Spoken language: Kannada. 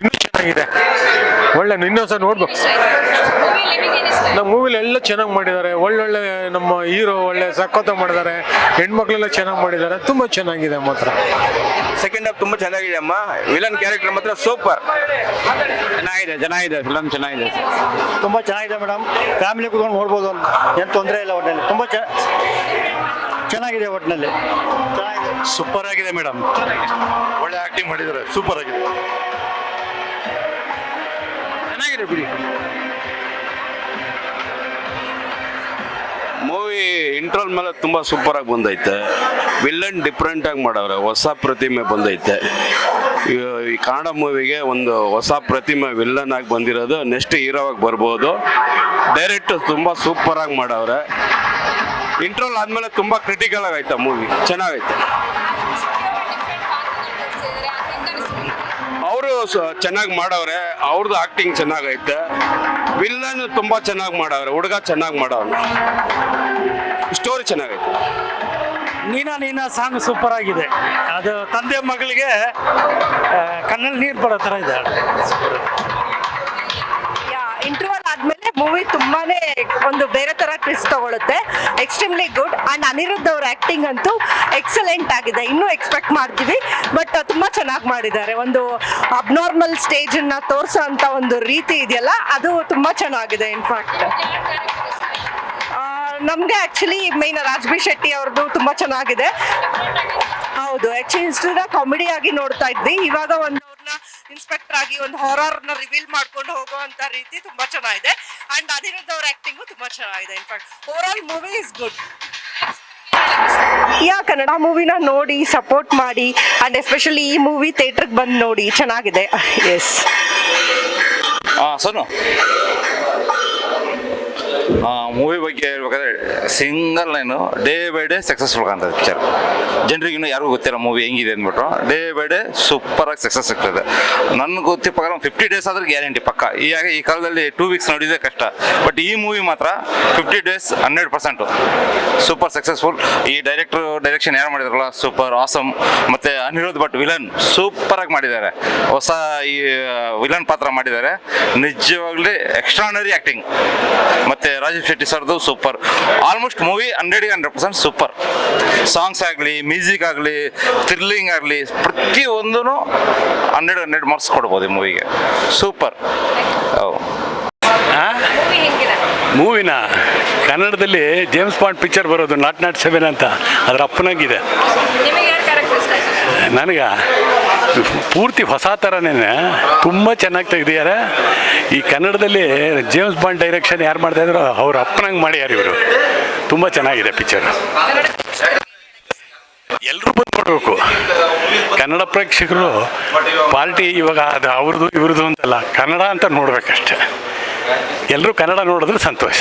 ಇನ್ನೂ ಚೆನ್ನಾಗಿದೆ ಒಳ್ಳೆ ಇನ್ನೊಂದ್ಸಲ ನೋಡ್ಬೇಕು. ನಮ್ಮ ಮೂವಿಲಿ ಎಲ್ಲ ಚೆನ್ನಾಗಿ ಮಾಡಿದ್ದಾರೆ. ಒಳ್ಳೊಳ್ಳೆ ನಮ್ಮ ಹೀರೋ ಒಳ್ಳೆ ಸಖತ್ತ ಮಾಡಿದ್ದಾರೆ. ಹೆಣ್ಮಕ್ಳೆಲ್ಲ ಚೆನ್ನಾಗಿ ಮಾಡಿದ್ದಾರೆ. ತುಂಬಾ ಚೆನ್ನಾಗಿದೆ ಮಾತ್ರ. ಸೆಕೆಂಡ್ ಹಾಫ್ ತುಂಬಾ ಚೆನ್ನಾಗಿದೆ ಅಮ್ಮ. ವಿಲನ್ ಕ್ಯಾರೆಕ್ಟರ್ ಮಾತ್ರ ಸೂಪರ್ ಚೆನ್ನಾಗಿದೆ ಚೆನ್ನಾಗಿದೆ. ಫಿಲಮ್ ಚೆನ್ನಾಗಿದೆ. ತುಂಬ ಚೆನ್ನಾಗಿದೆ ಮೇಡಮ್ ಫ್ಯಾಮಿಲಿ ಕುತ್ಕೊಂಡು ನೋಡ್ಬೋದು ಏನು ತೊಂದರೆ ಇಲ್ಲ ಒಟ್ಟಿನಲ್ಲಿ ತುಂಬ ಚೆನ್ನಾಗಿದೆ ಒಟ್ಟಿನಲ್ಲಿ ಸೂಪರ್ ಆಗಿದೆ ಮೇಡಮ್ ಒಳ್ಳೆ ಆಕ್ಟಿಂಗ್ ಮಾಡಿದ್ದಾರೆ. ಸೂಪರ್ ಆಗಿದೆ. ಮೂವಿ ಇಂಟ್ರೋಲ್ ಮೇಲೆ ತುಂಬ ಸೂಪರ್ ಆಗಿ ಬಂದೈತೆ. ವಿಲ್ಲನ್ ಡಿಫ್ರೆಂಟಾಗಿ ಮಾಡವ್ರೆ. ಹೊಸ ಪ್ರತಿಮೆ ಬಂದೈತೆ. ಈ ಕನ್ನಡ ಮೂವಿಗೆ ಒಂದು ಹೊಸ ಪ್ರತಿಮೆ ವಿಲ್ಲನ್ ಆಗಿ ಬಂದಿರೋದು. ನೆಕ್ಸ್ಟ್ ಹೀರೋ ಆಗಿ ಬರ್ಬೋದು. ಡೈರೆಕ್ಟ್ ತುಂಬ ಸೂಪರ್ ಆಗಿ ಮಾಡವ್ರೆ. ಇಂಟ್ರೋಲ್ ಆದಮೇಲೆ ತುಂಬ ಕ್ರಿಟಿಕಲ್ ಆಗೈತೆ ಮೂವಿ ಚೆನ್ನಾಗೈತೆ. ಚೆನ್ನಾಗಿ ಮಾಡವ್ರೆ. ಅವ್ರದ್ದು ಆಕ್ಟಿಂಗ್ ಚೆನ್ನಾಗೈತೆ. ವಿಲ್ಲನ್ ತುಂಬಾ ಚೆನ್ನಾಗಿ ಮಾಡವ್ರೆ. ಹುಡುಗ ಚೆನ್ನಾಗಿ ಮಾಡವ್ರ ಸ್ಟೋರಿ ಚೆನ್ನಾಗೈತೆ. ನೀನಾ ನೀನಾ ಸಾಂಗ್ ಸೂಪರ್ ಆಗಿದೆ. ಅದು ತಂದೆ ಮಗಳಿಗೆ ಕಣ್ಣಲ್ಲಿ ನೀರು ಬರೋ ಥರ ಇದೆ. ಆದ್ಮೇಲೆ ಮೂವಿ ತುಂಬಾನೇ ಒಂದು ಬೇರೆ ತರ ಕ್ರಿಸ್ ತಗೊಳುತ್ತೆ. ಎಕ್ಸ್ಟ್ರೀಮ್ಲಿ ಗುಡ್ ಅಂಡ್ ಅನಿರುದ್ಧ ಅವ್ರ ಆಕ್ಟಿಂಗ್ ಅಂತೂ ಎಕ್ಸಲೆಂಟ್ ಆಗಿದೆ. ಇನ್ನೂ ಎಕ್ಸ್ಪೆಕ್ಟ್ ಮಾಡ್ತೀವಿ. ಬಟ್ ತುಂಬಾ ಚೆನ್ನಾಗಿ ಮಾಡಿದ್ದಾರೆ. ಒಂದು ಅಬ್ನಾರ್ಮಲ್ ಸ್ಟೇಜ್ ಅನ್ನ ತೋರಿಸೋ ಅಂತ ಒಂದು ರೀತಿ ಇದೆಯಲ್ಲ, ಅದು ತುಂಬಾ ಚೆನ್ನಾಗಿದೆ ಇನ್ಫ್ಯಾಕ್ಟ್ ನಮಗೆ ಆಕ್ಚುಲಿ ಮೇನ್ ರಾಜ್ಬಿ ಶೆಟ್ಟಿ ಅವ್ರದ್ದು ತುಂಬಾ ಚೆನ್ನಾಗಿದೆ. ಹೌದು. ಆಕ್ಚುಲಿ ಟು ಕಾಮಿಡಿ ಆಗಿ ನೋಡ್ತಾ ಇದ್ವಿ. ಇವಾಗ ಒಂದು ಅವ್ರನ್ನ ಇನ್ಸ್ಪೆಕ್ಟರ್ ಆಗಿ ಒಂದು ಹಾರರ್ನ ನ ರಿವೀಲ್ ಮಾಡ್ಕೊಂಡು ಹೋಗುವಂತ ರೀತಿ ತುಂಬಾ ಚೆನ್ನಾಗಿದೆ. ಅಂಡ್ ಅನಿರುದ್ಧ ಅವ್ರ ಆಕ್ಟಿಂಗು ತುಂಬಾ ಚೆನ್ನಾಗಿದೆ in fact overall movie is good yeah Kannada ಮೂವಿನ ನೋಡಿ ಸಪೋರ್ಟ್ ಮಾಡಿ ಅಂಡ್ ಎಸ್ಪೆಷಲಿ ಈ ಮೂವಿ ಥಿಯೇಟ್ರಿಗೆ ಬಂದು ನೋಡಿ ಚೆನ್ನಾಗಿದೆ. ಎಸ್ ಹಾಂ ಸೋನು. ಮೂವಿ ಬಗ್ಗೆ ಹೇಳ್ಬೇಕಾದ್ರೆ single line day by day successful ಕಾಣ್ತದೆ ಪಿಕ್ಚರ್ ಜನರಿಗೆ ಇನ್ನೂ ಯಾರಿಗೂ ಗೊತ್ತಿಲ್ಲ ಮೂವಿ ಹೆಂಗಿದೆ ಅಂದ್ಬಿಟ್ಟು ಡೇ ಬೈ ಡೇ ಸೂಪರ್ ಆಗಿ ಸಕ್ಸಸ್ ಸಿಗ್ತದೆ ನನ್ಗೆ ಗೊತ್ತಿ ಪ್ರಕಾರ ಫಿಫ್ಟಿ ಡೇಸ್ ಆದ್ರೆ ಗ್ಯಾರಂಟಿ ಪಕ್ಕ. ಈಗ ಈ ಕಾಲದಲ್ಲಿ ಟೂ ವೀಕ್ಸ್ ನೋಡಿದ್ರೆ ಕಷ್ಟ. ಬಟ್ ಈ ಮೂವಿ ಮಾತ್ರ fifty days hundred percent super successful ಈ ಡೈರೆಕ್ಟರ್ ಡೈರೆಕ್ಷನ್ ಯಾರು ಮಾಡಿದಾರಲ್ಲ ಸೂಪರ್ ಆಸಮ್ ಮತ್ತೆ ಅನಿರೋಧ್ ಭಟ್ ವಿಲನ್ ಸೂಪರ್ ಆಗಿ ಮಾಡಿದ್ದಾರೆ. ಹೊಸ ಈ ವಿಲನ್ ಪಾತ್ರ ಮಾಡಿದ್ದಾರೆ. ನಿಜವಾಗ್ಲೂ ಎಕ್ಸ್ಟ್ರಾನರಿ ಆಕ್ಟಿಂಗ್ ಮತ್ತೆ ರಾಜೀವ್ ಶೆಟ್ಟಿ ಸರ್ದು ಸೂಪರ್. ಆಲ್ಮೋಸ್ಟ್ ಮೂವಿ ಹಂಡ್ರೆಡ್ಗೆ ಹಂಡ್ರೆಡ್ ಪರ್ಸೆಂಟ್ ಸೂಪರ್. ಸಾಂಗ್ಸ್ ಆಗಲಿ ಮ್ಯೂಸಿಕ್ ಆಗಲಿ ಥ್ರಿಲ್ಲಿಂಗ್ ಆಗಲಿ ಪ್ರತಿಯೊಂದೂ ಹಂಡ್ರೆಡ್ ಹಂಡ್ರೆಡ್ ಮಾರ್ಕ್ಸ್ ಕೊಡ್ಬೋದು ಈ ಮೂವಿಗೆ ಸೂಪರ್ ಮೂವಿನ ಕನ್ನಡದಲ್ಲಿ ಜೇಮ್ಸ್ ಬಾಂಡ್ ಪಿಕ್ಚರ್ ಬರೋದು ನಾಟ್ ನಾಟ್ ಸೆವೆನ್ ಅಂತ. ಅದರ ಅಪ್ಪನಾಗಿದೆ. ನನಗೆ? ಪೂರ್ತಿ ಹೊಸ ಥರನೇ ತುಂಬ ಚೆನ್ನಾಗಿ ತೆಗೆದಿದ್ದಾರೆ. ಈ ಕನ್ನಡದಲ್ಲಿ ಜೇಮ್ಸ್ ಬಾಂಡ್ ಡೈರೆಕ್ಷನ್ ಯಾರು ಮಾಡ್ತಾ ಇದ್ರು, ಅವ್ರ ಅಪ್ಪನಂಗೆ ಮಾಡ್ಯಾರ ಇವರು. ತುಂಬ ಚೆನ್ನಾಗಿದೆ ಪಿಕ್ಚರ್ ಎಲ್ಲರೂ ಬಂದು ನೋಡಬೇಕು ಕನ್ನಡ ಪ್ರೇಕ್ಷಕರು ಪಾರ್ಟಿ ಇವಾಗ ಅದು ಅವ್ರದ್ದು ಇವ್ರದ್ದು ಅಂತಲ್ಲ. ಕನ್ನಡ ಅಂತ ನೋಡ್ಬೇಕಷ್ಟೆ. ಎಲ್ಲರೂ ಕನ್ನಡ ನೋಡಿದ್ರೆ ಸಂತೋಷ.